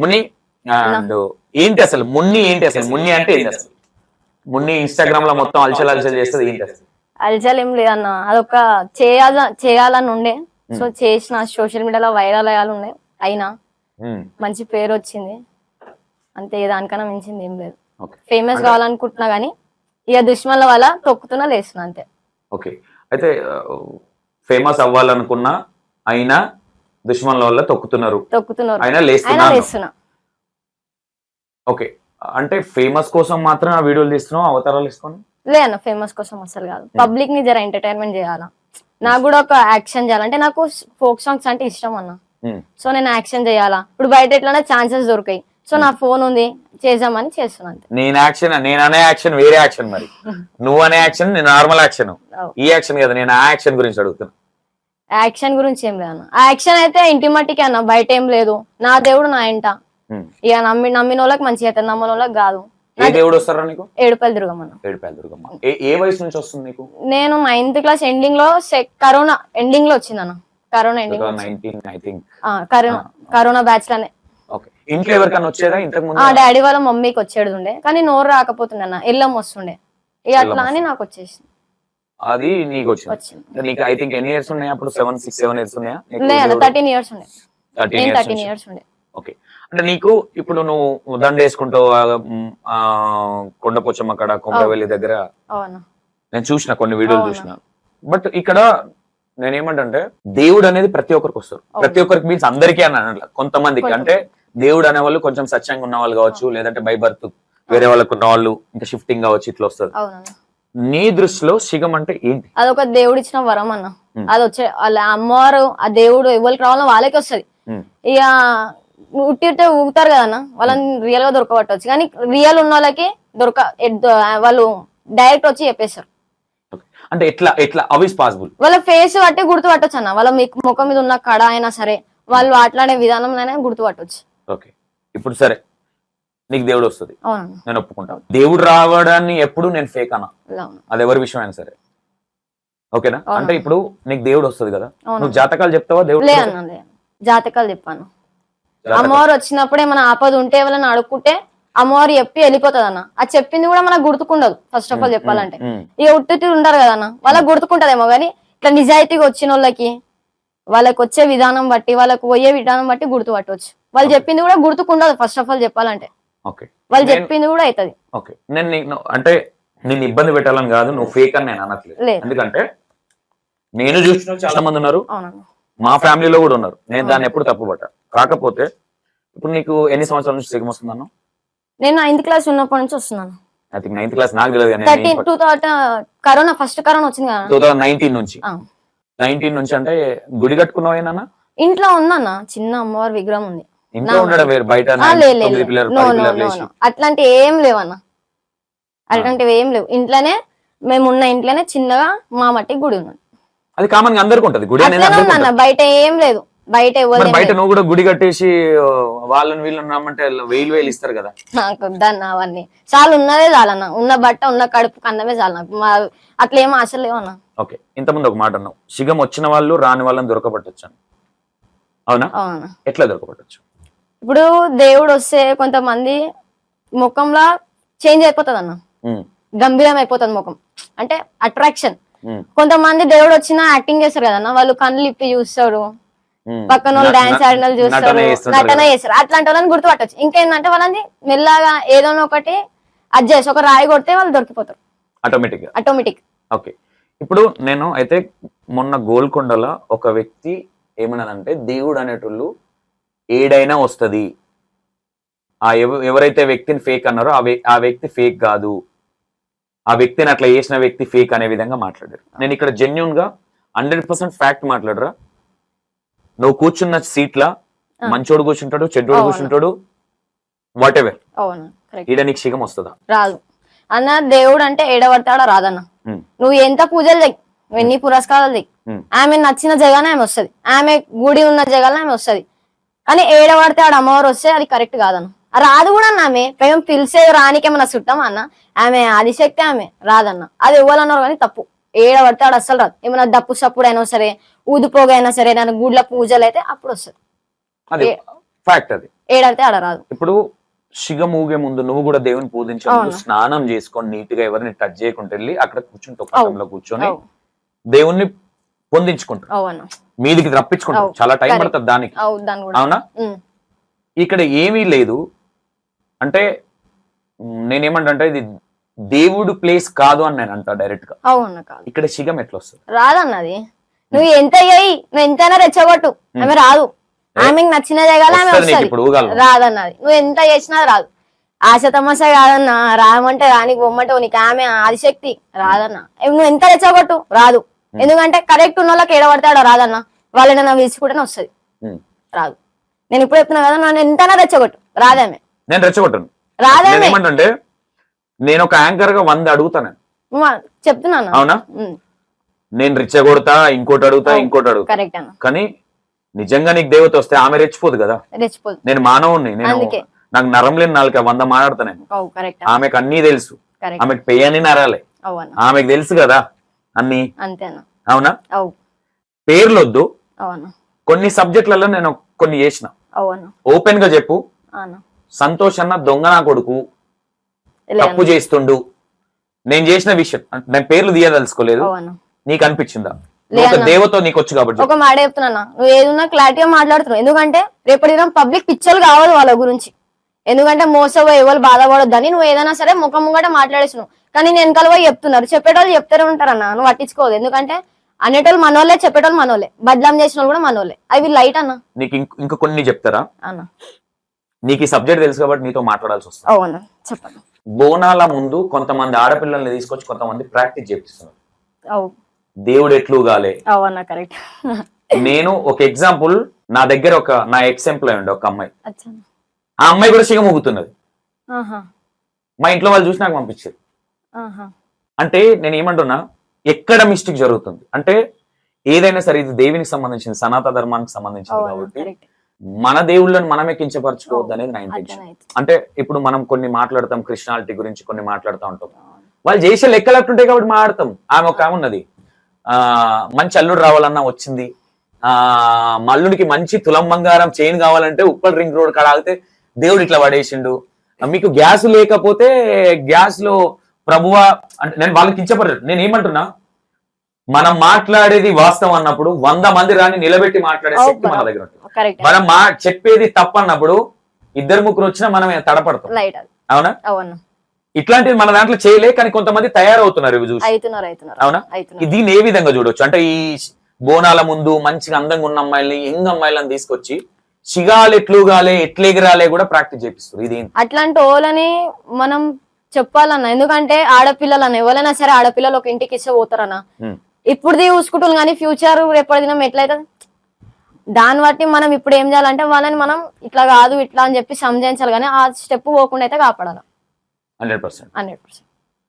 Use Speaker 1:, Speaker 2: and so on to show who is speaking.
Speaker 1: Munni? And. ఏంటి అసలు? మున్ని ఏంటి అసలు? మున్ని అంటే ఏంటి అసలు? మున్ని ఇన్స్టాగ్రామ్లో మొత్తం అల్చల్ అల్చల్ చేస్తుంది ఏంటి అసలు?
Speaker 2: అలజల్ ఏం లేదన్న. అదొక చేయాల చేయాలని ఉండే సో చేసిన సోషల్ మీడియాలో వైరల్ అయ్యాలి ఉండే అయినా మంచి పేరు వచ్చింది. అంతే దానికన్నా మించింది ఏం లేదు. ఫేమస్ కావాలనుకుంటున్నా గానీ ఇక దుష్మన్ల వల్ల తొక్కుతున్నా లేస్తున్నా అంతే.
Speaker 1: ఓకే. అయితే ఫేమస్ అవ్వాలనుకున్నా అయినా దుష్మన్ల వల్ల తొక్కుతున్నారు.
Speaker 2: తొక్కుతున్నారు.
Speaker 1: అయినా
Speaker 2: లేస్తున్నా.
Speaker 1: ఓకే. అంటే ఫేమస్ కోసం మాత్రం ఆ వీడియోలు తీస్తున్నావు అవతారాలు ఇస్తున్నావు
Speaker 2: లే అన్న ఫేమస్ కోసం అసలు కాదు. పబ్లిక్ని జర ఎంటర్టైన్మెంట్ చేయాలా? నాకు కూడా ఒక యాక్షన్ చేయాలి? అంటే నాకు ఫోక్ సాంగ్స్ అంటే ఇష్టం అన్న.
Speaker 1: ఉమ్,
Speaker 2: సో నేను యాక్షన్ చేయాలా? ఇప్పుడు బయట ఎట్లనే ఛాన్సెస్ దొరికాయి. సో నా ఫోన్ ఉంది చేద్దామని చేస్తున్నా అంతే.
Speaker 1: నేను యాక్షన్ నేను అనే యాక్షన్ వేరే యాక్షన్ మరి. నువ్వు అనే యాక్షన్ నేను నార్మల్ యాక్షన్. ఈ యాక్షన్ కదా నేను ఆ యాక్షన్ గురించి అడుగుతున్నా.
Speaker 2: యాక్షన్ గురించి ఏం లేదు అన్న. ఆ యాక్షన్ అయితే ఇంటి మట్టికి అన్న బయట ఏం లేదు. నా దేవుడు నా ఇంట. ఇక నమ్మి నమ్మిన వాళ్ళకి మంచిగా అవుతుంది నమ్మని వాళ్ళకి కాదు.
Speaker 1: ఏ దేవుడు వస్తారా నీకు?
Speaker 2: ఏడుపల్లి
Speaker 1: ఏడుపాయల దుర్గమ్మ. ఏ ఏ వయసు నుంచి వస్తుంది నీకు?
Speaker 2: నేను నైన్త్ క్లాస్ ఎండింగ్లో కరోనా ఎండింగ్లో వచ్చింది అన్న. Corona ending
Speaker 1: nineteen I think
Speaker 2: corona corona
Speaker 1: బ్యాచ్లోనే. ఇంట్లో ఎవరికైనా వచ్చేదా? ఇంతకు ముందు
Speaker 2: ఆ డాడీ వాళ్ళ మమ్మీకి వచ్చేది ఉండే కానీ నోరు రాకపోతుండే అన్న. ఎల్లం వస్తుండే. ఇక అట్లా అని నాకు వచ్చేసింది.
Speaker 1: అది నీకు వచ్చింది. నీకు ఐ థింక్ ఎన్ని ఇయర్స్ ఉన్నాయా అప్పుడు? సెవెన్ సిక్స్ సెవెన్ ఇయర్స్ ఉన్నాయా?
Speaker 2: థర్టీన్ ఇయర్స్
Speaker 1: థర్టీన్ ఇయర్స్
Speaker 2: ఉండే.
Speaker 1: ఓకే అంటే నీకు ఇప్పుడు నువ్వు దండ వేసుకుంటావు కొండపోచమ్మ కడ కొమరవెల్లి దగ్గర? నేను చూసిన కొన్ని వీడియోలు. చూసిన. బట్ ఇక్కడ నేనేమంటే దేవుడు అనేది ప్రతి ఒక్కరికి వస్తారు. ప్రతి ఒక్కరికి మీన్స్ అందరికీ అని అనట్ల. కొంతమందికి. అంటే దేవుడు అనే వాళ్ళు కొంచెం సత్యంగా ఉన్న వాళ్ళు కావచ్చు లేదంటే బై బర్త్ వేరే వాళ్ళకు ఉన్న వాళ్ళు ఇంకా షిఫ్టింగ్ కావచ్చు ఇట్లా
Speaker 2: అవునన్న
Speaker 1: నీ దృష్టిలో శిగం అంటే ఏంటి?
Speaker 2: అదొక దేవుడు ఇచ్చిన వరం అన్న. అది వచ్చే వాళ్ళ అమ్మవారు ఆ దేవుడు ఎవరికి రావాలో వాళ్ళకి వస్తది. ఇక ఉట్టి ఉట్టి ఊగుతారు కదన్న వాళ్ళని రియల్గా దొరకబట్టవచ్చు. కానీ రియల్ ఉన్న వాళ్ళకి దొరక వాళ్ళు డైరెక్ట్ వచ్చి చెప్పేస్తారు.
Speaker 1: అంటే ఎట్లా ఎట్లా అవిస్ పాసిబుల్
Speaker 2: వాళ్ళ ఫేస్ బట్టి గుర్తుపట్టొచ్చు అన్న. వాళ్ళ మీకు ముఖం మీద ఉన్న కడ అయినా సరే వాళ్ళు మాట్లాడే విధానంలోనే గుర్తుపట్టొచ్చు.
Speaker 1: ఓకే. ఇప్పుడు సరే నీకు దేవుడు వస్తుంది. నేను ఒప్పుకుంటాను దేవుడు రావడాన్ని ఎప్పుడు నేను ఫేక్ అన్నా. అది ఎవరి విషయం అయినా సరే. ఓకేనా. అంటే ఇప్పుడు నీకు దేవుడు వస్తుంది కదా. నువ్వు జాతకాలు చెప్తావా? దేవుడు
Speaker 2: అన్న జాతకాలు చెప్పాను. అమ్మవారు వచ్చినప్పుడే మన ఆపద ఉంటే వాళ్ళని అడుక్కుంటే అమ్మవారు చెప్పి వెళ్ళిపోతుంది అన్న. అది చెప్పింది కూడా మనకు గుర్తుకుండదు. ఫస్ట్ ఆఫ్ ఆల్ చెప్పాలంటే. ఇక ఉట్టి ఉంటారు కదన్న వాళ్ళకి గుర్తుకుంటదేమో కానీ ఇట్లా నిజాయితీగా వచ్చిన వాళ్ళకి వాళ్ళకి వచ్చే విధానం బట్టి వాళ్ళకి పోయే విధానం బట్టి గుర్తుపట్టవచ్చు వాళ్ళు చెప్పింది కూడా గుర్తుకుండదు. ఫస్ట్ ఆఫ్ ఆల్ చెప్పాలంటే.
Speaker 1: ఓకే.
Speaker 2: వాళ్ళు
Speaker 1: నేను-
Speaker 2: చెప్పింది కూడా అవుతుంది
Speaker 1: ఓకే. నేను నీకు అంటే నిన్ను ఇబ్బంది పెట్టాలని కాదు నువ్వు ఫేక్ అని నేను అనట్లేదు.
Speaker 2: లేదు.
Speaker 1: ఎందుకంటే నేను చూసిన చాలా మంది ఉన్నారు. మా ఫ్యామిలీలో కూడా ఉన్నారు. నేను దాన్ని ఎప్పుడు తప్పుపట్ట. కాకపోతే ఇప్పుడు నీకు ఎన్ని సంవత్సరాల నుంచి సిగం వస్తుందన్న?
Speaker 2: నేను నైన్త్ క్లాస్ ఉన్నప్పటి నుంచి వస్తున్నాను.
Speaker 1: ఐ థింక్ నైన్త్ క్లాస్ నాకు తెలియదు
Speaker 2: thirteen two thousand corona first corona వచ్చింది కదా.
Speaker 1: టూ థౌసండ్ నైన్టీన్ నుంచి. నైన్టీన్ నుంచి అంటే గుడి కట్టుకున్నావేనా
Speaker 2: ఇంట్లో ఉందన్న చిన్న అమ్మవారి విగ్రహం ఉంది.
Speaker 1: ఇంట్లో ఉండడం వేరు బయట
Speaker 2: ఆ,
Speaker 1: నైన్-
Speaker 2: లే, లే,
Speaker 1: తొమ్మిది
Speaker 2: లే.
Speaker 1: పిల్లలు
Speaker 2: No,
Speaker 1: పది
Speaker 2: no,
Speaker 1: పిల్లలు
Speaker 2: no,
Speaker 1: లేచి.
Speaker 2: no. అట్లాంటి ఏం లేవన్న. అట్లాంటివి ఏం లేవు. ఇంట్లోనే మేము ఉన్న ఇంట్లోనే చిన్నగా మా మట్టి గుడి ఉన్నది.
Speaker 1: అది కామన్గా అందరికి ఉంటది. గుడి.
Speaker 2: బయట ఏం లేదు. బయట
Speaker 1: బయట నువ్వు కూడా గుడి కట్టేసి వాళ్ళని వీళ్ళని రమ్మంటే వేలు వేలు ఇస్తారు కదా.
Speaker 2: నాకు వద్దన్న అవన్నీ. చాలు ఉన్నదే చాలన్న. ఉన్న బట్ట ఉన్న కడుపు కన్నమే చాలు నాకు. అట్లా ఏం ఆశలు లేవన్న.
Speaker 1: ఓకే ఇంతకుముందు ఒక మాట అన్నావు. సిగం వచ్చిన వాళ్ళు రాని వాళ్ళని దొరకబట్టచ్చు అని. అవునా?
Speaker 2: అవునా?
Speaker 1: ఎట్లా దొరకబట్టచ్చు?
Speaker 2: ఇప్పుడు దేవుడు వస్తే కొంతమంది ముఖంలో చేంజ్ అయిపోతుంది అన్న గంభీరం అయిపోతుంది ముఖం. అంటే అట్రాక్షన్. కొంతమంది దేవుడు వచ్చినా యాక్టింగ్ చేస్తారు కదన్న. వాళ్ళు కళ్ళు ఇప్పి చూస్తారు
Speaker 1: ఉమ్.
Speaker 2: పక్కన వాళ్ళు డాన్స్ ఆడిన చూస్తారు.
Speaker 1: నటన.
Speaker 2: చేస్తారు. అట్లాంటి వాళ్ళని గుర్తుపట్టచ్చు. ఇంకేందంటే వాళ్ళని మెల్లగా ఏదో ఒకటి చేసి ఒక రాయి కొడితే వాళ్ళు దొరికిపోతారు.
Speaker 1: ఆటోమేటిక్
Speaker 2: ఆటోమేటిక్
Speaker 1: ఓకే ఇప్పుడు నేను అయితే మొన్న గోల్కొండల ఒక వ్యక్తి ఏమన్నానంటే దేవుడు అనేటోళ్ళు ఏడైనా వస్తది. ఆ ఎవ- ఎవరైతే వ్యక్తిని ఫేక్ అన్నారో ఆ వ్య- ఆ వ్యక్తి ఫేక్ కాదు. ఆ వ్యక్తిని అట్లా చేసిన వ్యక్తి ఫేక్ అనే విధంగా మాట్లాడారు. నేను ఇక్కడ జెన్యున్గా హండ్రెడ్ పర్సెంట్ ఫ్యాక్ట్ మాట్లాడరా? నువ్వు కూర్చున్న సీట్లా. మంచోడు కూర్చుంటాడు చెడ్డోడు. కూర్చుంటాడు వాట్ ఎవర్ ఈడ నీకు వస్తుందా?
Speaker 2: రాదు. అన్న దేవుడు అంటే ఏడబడతాడా రాదన్న. నువ్వు ఎంత పూజలు చెయ్యి నువ్వు ఎన్ని పురస్కారాలు చెయ్యి. ఆమె నచ్చిన జగానే ఆమె వస్తది. ఆమె గుడి ఉన్న జగానే ఆమె వస్తది. కానీ ఏడబడితే ఆడ అమ్మవారు వస్తే అది కరెక్ట్ కాదన్న ఆ రాదు కూడా అన్న ఆమె. మేము పిలిచే రానికి ఏమన్నా చుట్టామా అన్న? ఆమె ఆదిశక్తి ఆమె. రాదన్న. అది ఇవ్వాలన్నారు కానీ తప్పు. ఏడబడితే ఆడ అస్సలు రాదు. ఏమైనా డప్పు సప్పుడు అయినా సరే ఊదిపోగైనా సరే దాని గుడ్ల పూజలు అయితే అప్పుడు వస్తుంది.
Speaker 1: ఫ్యాక్ట్ అది.
Speaker 2: ఏడంటే ఆడ రాదు.
Speaker 1: ఇప్పుడు శిగ మూగే ముందు నువ్వు కూడా దేవుని పూజించే ముందు. స్నానం చేసుకొని నీట్గా ఎవరిని టచ్ చేయకుండా వెళ్ళి అక్కడ కూర్చుంటావు కూర్చొని దేవుణ్ణి
Speaker 2: అన్న
Speaker 1: మీదికి రప్పించుకుంటావు
Speaker 2: అవు.
Speaker 1: చాలా టైం. పడుతుంది దానికి. అవునా. ఇక్కడ ఏమీ లేదు. అంటే నేనేమంటా అంటే ఇది దేవుడు ప్లేస్ కాదు అని నేను అంటా
Speaker 2: డైరెక్ట్గా
Speaker 1: ఇక్కడ శిగం ఎట్లా వస్తుంది
Speaker 2: రాదన్నది నువ్వు ఎంత అయ్యాయి నువ్వు ఎంతైనా రెచ్చగొట్టు. ఆమె రాదు. ఆమెకు నచ్చిన జగాలి ఆమె
Speaker 1: వస్తది.
Speaker 2: రాదన్నది. నువ్వు ఎంత చేసినా రాదు. ఆశ తమస కాదన్న రామంటే రానికి బొమ్మంటే నీకు ఆమె ఆదిశక్తి. రాదన్న. నువ్వు ఎంత రెచ్చగొట్టు? రాదు. ఎందుకంటే కరెక్ట్ ఉన్న వాళ్ళకి ఏడబడతాడో రాదన్న. వాళ్ళని నా పిలుచుకుంటేనే వస్తుంది. రాదు. నేను ఇప్పుడు చెప్తున్నా కదా నన్ను ఎంతైనా రెచ్చగొట్టు. రాదామె.
Speaker 1: నేను రెచ్చగొట్టను.
Speaker 2: రాదామె.
Speaker 1: నేను ఒక యాంకర్గా వంద అడుగుతాను
Speaker 2: చెప్తున్నాను
Speaker 1: అవునా? నేను రెచ్చగొడతా ఇంకోటి అడుగుతా ఇంకోటి అడుగుతా.
Speaker 2: కరెక్ట్ అన్న.
Speaker 1: కానీ నిజంగా నీకు దేవత వస్తే ఆమె రెచ్చిపోదు కదా.
Speaker 2: రెచ్చిపోదు.
Speaker 1: నేను మానవుణ్ణి నేను. నాకు నరం లేని నాలుక వంద మాట్లాడతా నేను. ఆమెకు అన్నీ తెలుసు. ఆమెకు పెయ్యని నరాలే. ఆమెకు తెలుసు కదా. అన్ని
Speaker 2: అంతే అన్న
Speaker 1: అవునా?
Speaker 2: అవు.
Speaker 1: పేర్లొద్దు.
Speaker 2: అవును.
Speaker 1: కొన్ని సబ్జెక్టులలో నేను కొన్ని చేసిన.
Speaker 2: అవును.
Speaker 1: ఓపెన్గా చెప్పు. సంతోష్ అన్న దొంగ నా కొడుకు తప్పు చేస్తుండు. నేను చేసిన విషయం. నేను పేర్లు తీయదలుచుకోలేదు.
Speaker 2: అవును.
Speaker 1: నీకు అనిపించిందా? ఒక. దేవతో నీకు వచ్చు కాబట్టి
Speaker 2: ఒక మాట చెప్తున్నా నువ్వు ఏదున్నా క్లారిటీగా మాట్లాడుతున్నావు. ఎందుకంటే రేపటి దినం పబ్లిక్ పిక్చర్లు కావాలి వాళ్ళ గురించి. ఎందుకంటే మోసపోయి ఎవరు బాధపడొద్దని నువ్వు ఏదైనా సరే ముఖం ముంగట మాట్లాడేసినావు కానీ నేను పోయి చెప్తున్నారు. చెప్పేటోళ్ళు చెప్తారే ఉంటారన్న నువ్వు పట్టించుకోవద్దు. ఎందుకంటే అనేటోళ్ళు మనోళ్ళే చెప్పేటోళ్ళు మనోళ్ళే. బద్లాం చేసిన వాళ్ళు కూడా మనోళ్ళే. అవి లైట్ అన్న.
Speaker 1: నీకు ఇంక- కొన్ని చెప్తారా?
Speaker 2: అన్న.
Speaker 1: నీకు ఈ సబ్జెక్ట్ తెలుసు కాబట్టి నీతో మాట్లాడాల్సి వస్తుంది.
Speaker 2: అవును చెప్పండి.
Speaker 1: బోనాల ముందు కొంతమంది ఆడపిల్లల్ని తీసుకొచ్చి కొంతమంది ప్రాక్టీస్ చేపిస్తున్నారు. దేవుడు ఎట్లు గాలే
Speaker 2: అవునా కరెక్ట్.
Speaker 1: నేను ఒక ఎగ్జాంపుల్ నా దగ్గర ఒక నా ఎక్స్ ఎంప్లాయ్ ఉండే ఒక అమ్మాయి. ఆ అమ్మాయి కూడా సిగ మూగుతున్నది మా ఇంట్లో వాళ్ళు చూసి నాకు పంపించారు. అంటే నేను ఏమంటున్నా ఎక్కడ మిస్టేక్ జరుగుతుంది? అంటే ఏదైనా సరే ఇది దేవునికి సంబంధించింది సనాత ధర్మానికి సంబంధించింది కాబట్టి మన దేవుళ్ళని మనమే కించపరచుకోవద్దు అనేది నా ఇంటెన్షన్ అంటే ఇప్పుడు మనం కొన్ని మాట్లాడతాం కృష్ణాలిటీ గురించి కొన్ని మాట్లాడుతూ ఉంటాం. వాళ్ళు చేసే లెక్కలు అట్టుంటాయి కాబట్టి మాట్లాడతాం. ఆమె ఒక ఆమె ఉన్నది. ఆ మంచి అల్లుడు రావాలన్నా వచ్చింది. ఆ మల్లుడికి మంచి తులం బంగారం చైన్ కావాలంటే ఉప్పల్ రింగ్ రోడ్ కాడ ఆగితే దేవుడు ఇట్లా పడేసిండు. మీకు గ్యాస్ లేకపోతే గ్యాస్లో ప్రభువా అంటే నేను వాళ్ళకి కించపడలేదు నేను ఏమంటున్నా? మనం మాట్లాడేది వాస్తవం అన్నప్పుడు వంద మంది రాని నిలబెట్టి మాట్లాడే శక్తి మన దగ్గర ఉంటుంది. మనం మా చెప్పేది తప్పన్నప్పుడు ఇద్దరు ముగ్గురు వచ్చినా మనం తడపడతాం. అవునా?
Speaker 2: అవును.
Speaker 1: ఇట్లాంటివి మన దాంట్లో చేయలే కానీ కొంతమంది తయారవుతున్నారు ఇవి చూసి. అవునా? దీన్ని ఏ విధంగా చూడొచ్చు? అంటే ఈ బోనాల ముందు మంచిగా అందంగా ఉన్న అమ్మాయిల్ని యంగ్ అమ్మాయిలను తీసుకొచ్చి సిగాలు ఎట్లుగాలే ఎట్లెగిరాలే కూడా ప్రాక్టీస్ చేపిస్తారు. ఇది?
Speaker 2: అట్లాంటి వాళ్ళని మనం చెప్పాలన్న. ఎందుకంటే ఆడపిల్లలన్న ఎవరైనా సరే ఆడపిల్లలు ఒక ఇంటికి ఇస్తే పోతారన్న. ఇప్పుడుది చూసుకుంటుంది కానీ ఫ్యూచర్ రేపటి దినం ఎట్లయితుంది? దాన్ని బట్టి మనం ఇప్పుడు ఏం చేయాలంటే వాళ్ళని మనం ఇట్లా కాదు ఇట్లా అని చెప్పి సంజాయించాలి కానీ ఆ స్టెప్ పోకుండా అయితే కాపాడాలి?
Speaker 1: Hundred percent.
Speaker 2: Hundred percent.